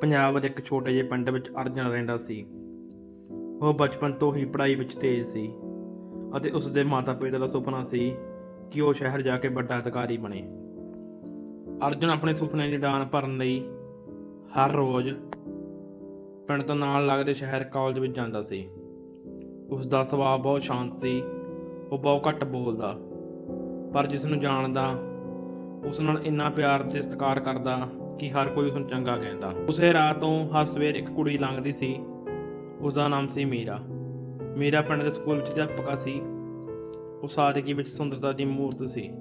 ਪੰਜਾਬ ਦੇ ਇੱਕ ਛੋਟੇ ਜਿਹੇ ਪਿੰਡ ਵਿੱਚ ਅਰਜਨ ਰਹਿੰਦਾ ਸੀ। ਉਹ ਬਚਪਨ ਤੋਂ ਹੀ ਪੜ੍ਹਾਈ ਵਿੱਚ ਤੇਜ਼ ਸੀ ਅਤੇ ਉਸ ਦੇ ਮਾਤਾ-ਪਿਤਾ ਦਾ ਸੁਪਨਾ ਸੀ ਕਿ ਉਹ ਸ਼ਹਿਰ ਜਾ ਕੇ ਵੱਡਾ ਅਧਿਕਾਰੀ ਬਣੇ। ਅਰਜਨ ਆਪਣੇ ਸੁਪਨੇ ਦੀ ਡਾਨ ਭਰਨ ਲਈ ਹਰ ਰੋਜ਼ ਪਿੰਡ ਤੋਂ ਨਾਲ ਲੱਗਦੇ ਸ਼ਹਿਰ ਕਾਲਜ ਵਿੱਚ ਜਾਂਦਾ ਸੀ। ਉਸ ਦਾ ਸੁਭਾਅ ਬਹੁਤ ਸ਼ਾਂਤ ਸੀ, ਉਹ ਬਹੁਤ ਘੱਟ ਬੋਲਦਾ, ਪਰ ਜਿਸ ਨੂੰ ਜਾਣਦਾ ਉਸ ਨਾਲ ਇੰਨਾ ਪਿਆਰ ਤੇ ਸਤਿਕਾਰ ਕਰਦਾ ਕਿ ਹਰ ਕੋਈ ਉਸ ਨੂੰ ਚੰਗਾ ਕਹਿੰਦਾ। ਉਸੇ ਰਾਤ ਤੋਂ ਹਰ ਸਵੇਰ ਇੱਕ ਕੁੜੀ ਲੰਘਦੀ ਸੀ। ਉਸ ਦਾ ਨਾਮ ਸੀ ਮੀਰਾ। ਮੀਰਾ ਪਿੰਡ ਦੇ ਸਕੂਲ ਵਿੱਚ ਅਧਿਆਪਕਾ ਸੀ। ਉਹ ਸਾਦਗੀ ਵਿੱਚ ਸੁੰਦਰਤਾ ਦੀ ਮੂਰਤ ਸੀ।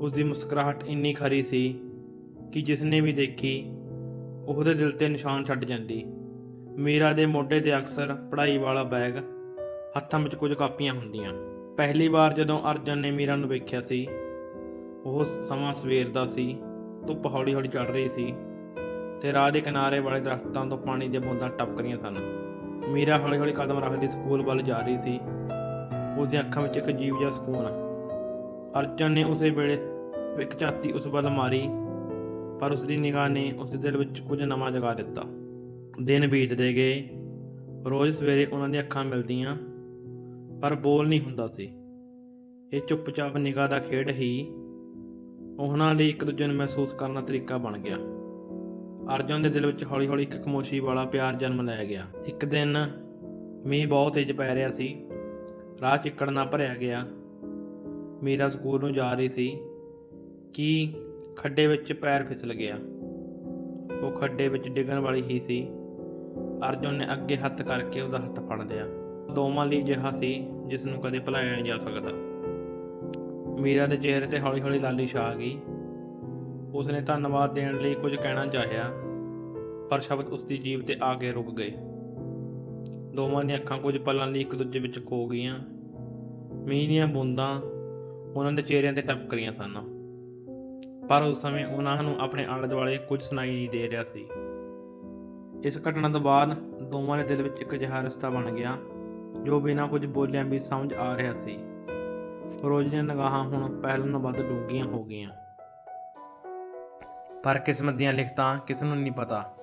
ਉਸ ਦੀ ਮੁਸਕਰਾਹਟ ਇੰਨੀ ਖਰੀ ਸੀ ਕਿ ਜਿਸ ਨੇ ਵੀ ਦੇਖੀ, ਉਹਦੇ ਦਿਲ ਤੇ ਨਿਸ਼ਾਨ ਛੱਡ ਜਾਂਦੀ। ਮੀਰਾ ਦੇ ਮੋਢੇ ਤੇ ਅਕਸਰ ਪੜ੍ਹਾਈ ਵਾਲਾ ਬੈਗ ਹੱਥਾਂ ਵਿੱਚ ਕੁਝ ਕਾਪੀਆਂ ਹੁੰਦੀਆਂ। ਪਹਿਲੀ ਵਾਰ ਜਦੋਂ ਅਰਜਨ ਨੇ ਮੀਰਾ ਨੂੰ ਵੇਖਿਆ ਸੀ ਉਹ ਸਮਾਂ ਸਵੇਰ ਦਾ ਸੀ, ਧੁੱਪ ਹੌਲੀ ਹੌਲੀ ਚੜ ਰਹੀ ਸੀ ਤੇ ਰਾਹ ਦੇ ਕਿਨਾਰੇ ਵਾਲੇ ਦਰਖਤਾਂ ਤੋਂ ਪਾਣੀ ਦੀਆਂ ਬੂੰਦਾਂ ਟਪਕ ਰਹੀਆਂ ਸਨ। ਮੀਰਾ ਹੌਲੀ ਹੌਲੀ ਕਦਮ ਰੱਖਦੀ ਸਕੂਲ ਵੱਲ ਜਾ ਰਹੀ ਸੀ। ਉਸ ਦੀਆਂ ਅੱਖਾਂ ਵਿੱਚ ਇੱਕ ਅਜੀਬ ਜਿਹਾ ਸਕੂਨ ਅਰਜਨ ਨੇ ਉਸੇ ਵੇਲੇ ਇੱਕ ਝਾਤੀ ਉਸ ਵੱਲ ਮਾਰੀ, ਪਰ ਉਸ ਦੀ ਨਿਗਾਹ ਨੇ ਉਸ ਦੇ ਦਿਲ ਵਿੱਚ ਕੁਝ ਨਵਾਂ ਜਗਾ ਦਿੱਤਾ। ਦਿਨ ਬੀਤਦੇ ਗਏ, ਰੋਜ਼ ਸਵੇਰੇ ਉਹਨਾਂ ਦੀਆਂ ਅੱਖਾਂ ਮਿਲਦੀਆਂ, ਪਰ ਬੋਲ ਨਹੀਂ ਹੁੰਦਾ ਸੀ। ਇਹ ਚੁੱਪਚਾਪ ਨਿਗਾਹ ਦਾ ਖੇਡ ਹੀ ਉਹਨਾਂ ਲਈ ਇੱਕ ਦੂਜੇ ਨੂੰ ਮਹਿਸੂਸ ਕਰਨ ਦਾ ਤਰੀਕਾ ਬਣ ਗਿਆ। ਅਰਜਨ ਦੇ ਦਿਲ ਵਿੱਚ ਹੌਲੀ-ਹੌਲੀ ਇੱਕ ਖਮੋਸ਼ੀ ਵਾਲਾ ਪਿਆਰ ਜਨਮ ਲੈ ਗਿਆ। ਇੱਕ ਦਿਨ ਮੀਂਹ ਬਹੁਤ ਤੇਜ਼ ਪੈ ਰਿਹਾ ਸੀ। ਰਾਹ ਚਿੱਕੜ ਨਾਲ ਭਰਿਆ ਗਿਆ। ਮੀਰਾ ਸਕੂਲ ਨੂੰ ਜਾ ਰਹੀ ਸੀ ਕਿ ਖੱਡੇ ਵਿੱਚ ਪੈਰ ਫਿਸਲ ਗਿਆ। ਉਹ ਖੱਡੇ ਵਿੱਚ ਡਿੱਗਣ ਵਾਲੀ ਹੀ ਸੀ। ਅਰਜੁਨ ਨੇ ਅੱਗੇ ਹੱਥ ਕਰਕੇ ਉਹਦਾ ਹੱਥ ਫੜ ਲਿਆ। ਦੋਵਾਂ ਲਈ ਜਿਹਾ ਸੀ ਜਿਸ ਨੂੰ ਕਦੇ ਭੁਲਾਇਆ ਨਹੀਂ ਜਾ ਸਕਦਾ। ਮੀਰਾ ਦੇ ਚਿਹਰੇ ਤੇ ਹੌਲੀ-ਹੌਲੀ ਲਾਲੀ ਛਾ ਗਈ। ਉਸਨੇ ਧੰਨਵਾਦ ਦੇਣ ਲਈ ਕੁਝ ਕਹਿਣਾ ਚਾਹਿਆ, ਪਰ ਸ਼ਬਦ ਉਸਦੀ ਜੀਭ ਤੇ ਆ ਕੇ ਰੁਕ ਗਏ। ਦੋਵਾਂ ਦੀਆਂ ਅੱਖਾਂ ਕੁਝ ਪਲਾਂ ਲਈ ਇੱਕ ਦੂਜੇ ਵਿੱਚ ਖੋ ਗਈਆਂ। ਮੀਂਹ ਦੀਆਂ ਬੂੰਦਾਂ ਉਹਨਾਂ ਦੇ ਚਿਹਰਿਆਂ ਤੇ ਟਪਕ ਰਹੀਆਂ ਸਨ। ਪਰ ਉਸ ਸਮੇਂ ਉਹਨਾਂ ਨੂੰ ਆਪਣੇ ਆਲੇ ਦੁਆਲੇ ਕੁਝ ਸੁਣਾਈ ਨਹੀਂ ਦੇ ਰਿਹਾ ਸੀ। ਇਸ ਘਟਨਾ ਤੋਂ ਬਾਅਦ ਦੋਵਾਂ ਦੇ ਦਿਲ ਵਿੱਚ ਇੱਕ ਅਜਿਹਾ ਰਸਤਾ ਬਣ ਗਿਆ, ਜੋ ਬਿਨਾਂ ਕੁਝ ਬੋਲਿਆਂ ਵੀ ਸਮਝ ਆ ਰਿਹਾ ਸੀ। ਰੋਜ਼ ਦੀਆਂ ਨਿਗਾਹਾਂ ਹੁਣ ਪਹਿਲਾਂ ਨਾਲੋਂ ਵੱਧ ਡੂੰਘੀਆਂ ਹੋ ਗਈਆਂ। ਪਰ ਕਿਸਮਤ ਦੀਆਂ ਲਿਖਤਾਂ ਕਿਸੇ ਨੂੰ ਨਹੀਂ ਪਤਾ।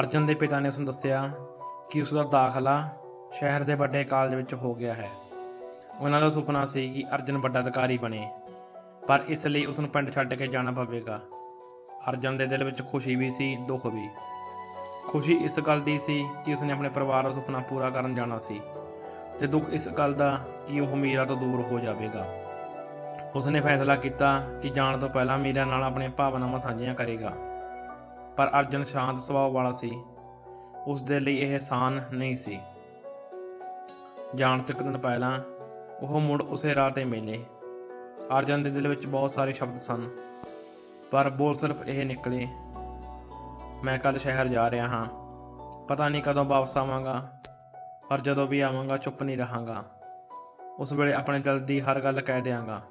ਅਰਜਨ ਦੇ ਪਿਤਾ ਨੇ ਉਸ ਨੂੰ ਦੱਸਿਆ ਕਿ ਉਸ ਦਾ ਦਾਖਲਾ ਸ਼ਹਿਰ ਦੇ ਵੱਡੇ ਕਾਲਜ ਵਿੱਚ ਹੋ ਗਿਆ ਹੈ। ਉਹਨਾਂ ਦਾ ਸੁਪਨਾ ਸੀ ਕਿ ਅਰਜਨ ਵੱਡਾ ਅਧਿਕਾਰੀ ਬਣੇ, ਪਰ ਇਸ ਲਈ ਉਸ ਨੂੰ ਪਿੰਡ ਛੱਡ ਕੇ ਜਾਣਾ ਪਵੇਗਾ। ਅਰਜਨ ਦੇ ਦਿਲ ਵਿੱਚ ਖੁਸ਼ੀ ਵੀ ਸੀ, ਦੁੱਖ ਵੀ। ਖੁਸ਼ੀ ਇਸ ਗੱਲ ਦੀ ਸੀ ਕਿ ਉਸਨੇ ਆਪਣੇ ਪਰਿਵਾਰ ਦਾ ਸੁਪਨਾ ਪੂਰਾ ਕਰਨ ਜਾਣਾ ਸੀ। ਤੇ ਦੁੱਖ ਇਸ ਗੱਲ ਦਾ ਕਿ ਉਹ ਮੀਰਾ ਤੋਂ ਦੂਰ ਹੋ ਜਾਵੇਗਾ। ਉਸਨੇ ਫੈਸਲਾ ਕੀਤਾ ਕਿ ਜਾਣ ਤੋਂ ਪਹਿਲਾਂ ਮੀਰਾ ਨਾਲ ਆਪਣੀਆਂ ਭਾਵਨਾਵਾਂ ਸਾਂਝੀਆਂ ਕਰੇਗਾ। ਪਰ ਅਰਜਨ ਸ਼ਾਂਤ ਸੁਭਾਅ ਵਾਲਾ ਸੀ। ਉਸ ਦੇ ਲਈ ਇਹ ਆਸਾਨ ਨਹੀਂ ਸੀ। ਜਾਣ ਤੋਂ ਇੱਕ ਦਿਨ ਪਹਿਲਾਂ ਉਹ ਮੁੜ ਉਸੇ ਰਾਹ ਤੇ ਮਿਲੇ। ਅਰਜਨ ਦੇ ਦਿਲ ਵਿੱਚ ਬਹੁਤ ਸਾਰੇ ਸ਼ਬਦ ਸਨ, ਪਰ ਬੋਲ ਸਿਰਫ ਇਹ ਨਿਕਲੇ, ਮੈਂ ਕੱਲ ਸ਼ਹਿਰ ਜਾ ਰਿਹਾ ਹਾਂ। ਪਤਾ ਨਹੀਂ ਕਦੋਂ ਵਾਪਸ ਆਵਾਂਗਾ ਪਰ ਜਦੋਂ ਵੀ ਆਵਾਂਗਾ, ਚੁੱਪ ਨਹੀਂ ਰਹਾਂਗਾ। ਉਸ ਵੇਲੇ ਆਪਣੇ ਦਿਲ ਦੀ ਹਰ ਗੱਲ ਕਹਿ ਦਿਆਂਗਾ।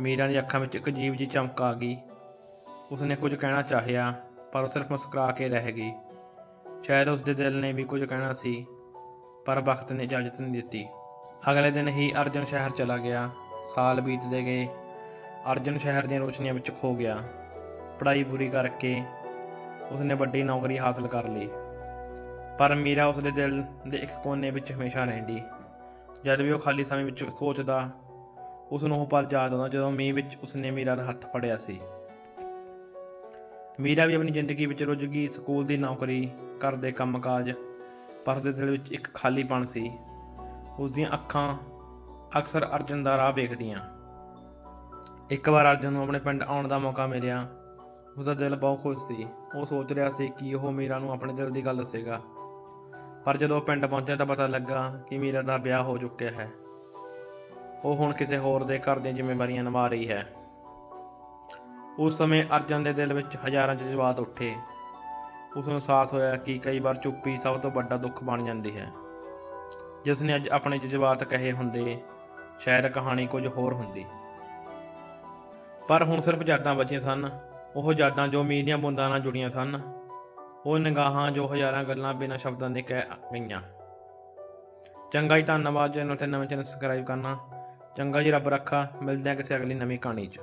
ਮੀਰਾ ਦੀ ਅੱਖਾਂ ਵਿੱਚ ਇੱਕ ਅਜੀਬ ਜਿਹੀ ਚਮਕ ਆ ਗਈ। ਉਸਨੇ ਕੁਝ ਕਹਿਣਾ ਚਾਹਿਆ, ਪਰ ਉਹ ਸਿਰਫ ਮੁਸਕਰਾ ਕੇ ਰਹਿ ਗਈ। ਸ਼ਾਇਦ ਉਸ ਦੇ ਦਿਲ ਨੇ ਵੀ ਕੁਝ ਕਹਿਣਾ ਸੀ, ਪਰ ਵਕਤ ਨੇ ਇਜਾਜ਼ਤ ਨਹੀਂ ਦਿੱਤੀ। ਅਗਲੇ ਦਿਨ ਹੀ ਅਰਜਨ ਸ਼ਹਿਰ ਚਲਾ ਗਿਆ। ਸਾਲ ਬੀਤਦੇ ਗਏ। ਅਰਜਨ ਸ਼ਹਿਰ ਦੀਆਂ ਰੋਸ਼ਨੀਆਂ ਵਿੱਚ ਖੋ ਗਿਆ। ਪੜ੍ਹਾਈ ਪੂਰੀ ਕਰਕੇ ਉਸਨੇ ਵੱਡੀ ਨੌਕਰੀ ਹਾਸਲ ਕਰ ਲਈ। ਪਰ ਮੀਰਾ ਉਸਦੇ ਦਿਲ ਦੇ ਇੱਕ ਕੋਨੇ ਵਿੱਚ ਹਮੇਸ਼ਾ ਰਹਿੰਦੀ। ਜਦ ਵੀ ਉਹ ਖਾਲੀ ਸਮੇਂ ਵਿੱਚ ਸੋਚਦਾ, ਉਸ ਨੂੰ ਉਹ ਪਲ ਯਾਦ ਆਉਂਦਾ ਜਦੋਂ ਮੀਂਹ ਵਿੱਚ ਉਸਨੇ ਮੀਰਾ ਦਾ ਹੱਥ ਫੜਿਆ ਸੀ। ਮੀਰਾ ਵੀ ਆਪਣੀ ਜ਼ਿੰਦਗੀ ਵਿੱਚ ਰੁੱਝ ਗਈ, ਸਕੂਲ ਦੀ ਨੌਕਰੀ, ਘਰ ਦੇ ਕੰਮਕਾਜ, ਪਰ ਉਸਦੇ ਦਿਲ ਵਿੱਚ ਇੱਕ ਖਾਲੀਪਣ ਸੀ। ਉਸ ਦੀਆਂ ਅੱਖਾਂ ਅਕਸਰ ਅਰਜਨ ਦਾ ਰਾਹ ਵੇਖਦੀਆਂ। ਇੱਕ ਵਾਰ ਅਰਜਨ ਨੂੰ ਆਪਣੇ ਪਿੰਡ ਆਉਣ ਦਾ ਮੌਕਾ ਮਿਲਿਆ। ਉਸਦਾ ਦਿਲ ਬਹੁਤ ਖੁਸ਼ ਸੀ। ਉਹ ਸੋਚ ਰਿਹਾ ਸੀ ਕਿ ਉਹ ਮੀਰਾ ਨੂੰ ਆਪਣੇ ਦਿਲ ਦੀ ਗੱਲ ਦੱਸੇਗਾ। ਪਰ ਜਦੋਂ ਪਿੰਡ ਪਹੁੰਚਿਆ ਤਾਂ ਪਤਾ ਲੱਗਾ ਕਿ ਮੀਰਾ ਦਾ ਵਿਆਹ ਹੋ ਚੁੱਕਿਆ ਹੈ। ਉਹ ਹੁਣ ਕਿਸੇ ਹੋਰ ਦੇ ਘਰ ਦੀਆਂ ਜ਼ਿੰਮੇਵਾਰੀਆਂ ਨਿਭਾ ਰਹੀ ਹੈ। ਉਸ ਸਮੇਂ ਅਰਜਨ ਦੇ ਦਿਲ ਵਿੱਚ ਹਜ਼ਾਰਾਂ ਜਜ਼ਬਾਤ ਉੱਠੇ। ਉਸ ਨੂੰ ਅਹਿਸਾਸ ਹੋਇਆ ਕਿ ਕਈ ਵਾਰ ਚੁੱਪੀ ਸਭ ਤੋਂ ਵੱਡਾ ਦੁੱਖ ਬਣ ਜਾਂਦੀ ਹੈ। ਜਿਸ ਨੇ ਅੱਜ ਆਪਣੇ ਜਜ਼ਬਾਤ ਕਹੇ ਹੁੰਦੇ, ਸ਼ਾਇਦ ਕਹਾਣੀ ਕੁਝ ਹੋਰ ਹੁੰਦੀ। ਪਰ ਹੁਣ ਸਿਰਫ ਯਾਦਾਂ ਬਚੀਆਂ ਸਨ। ਉਹ ਯਾਦਾਂ ਜੋ ਮੀਂਹ ਦੀਆਂ ਬੂੰਦਾਂ ਨਾਲ ਜੁੜੀਆਂ ਸਨ ਉਹ ਨਿਗਾਹਾਂ ਜੋ ਹਜ਼ਾਰਾਂ ਗੱਲਾਂ ਬਿਨਾਂ ਸ਼ਬਦਾਂ ਦੇ ਕਹਿ ਗਈਆਂ। ਚੰਗਾ ਜੀ ਧੰਨਵਾਦ, ਚੈਨਲ ਤੇ ਨਵੇਂ ਚੈਨਲ ਸਬਸਕ੍ਰਾਈਬ ਕਰਨਾ। ਚੰਗਾ ਜੀ ਰੱਬ ਰੱਖਾ, ਮਿਲਦੇ ਹਾਂ ਕਿਸੇ ਅਗਲੀ ਨਵੀਂ ਕਹਾਣੀ 'ਚ।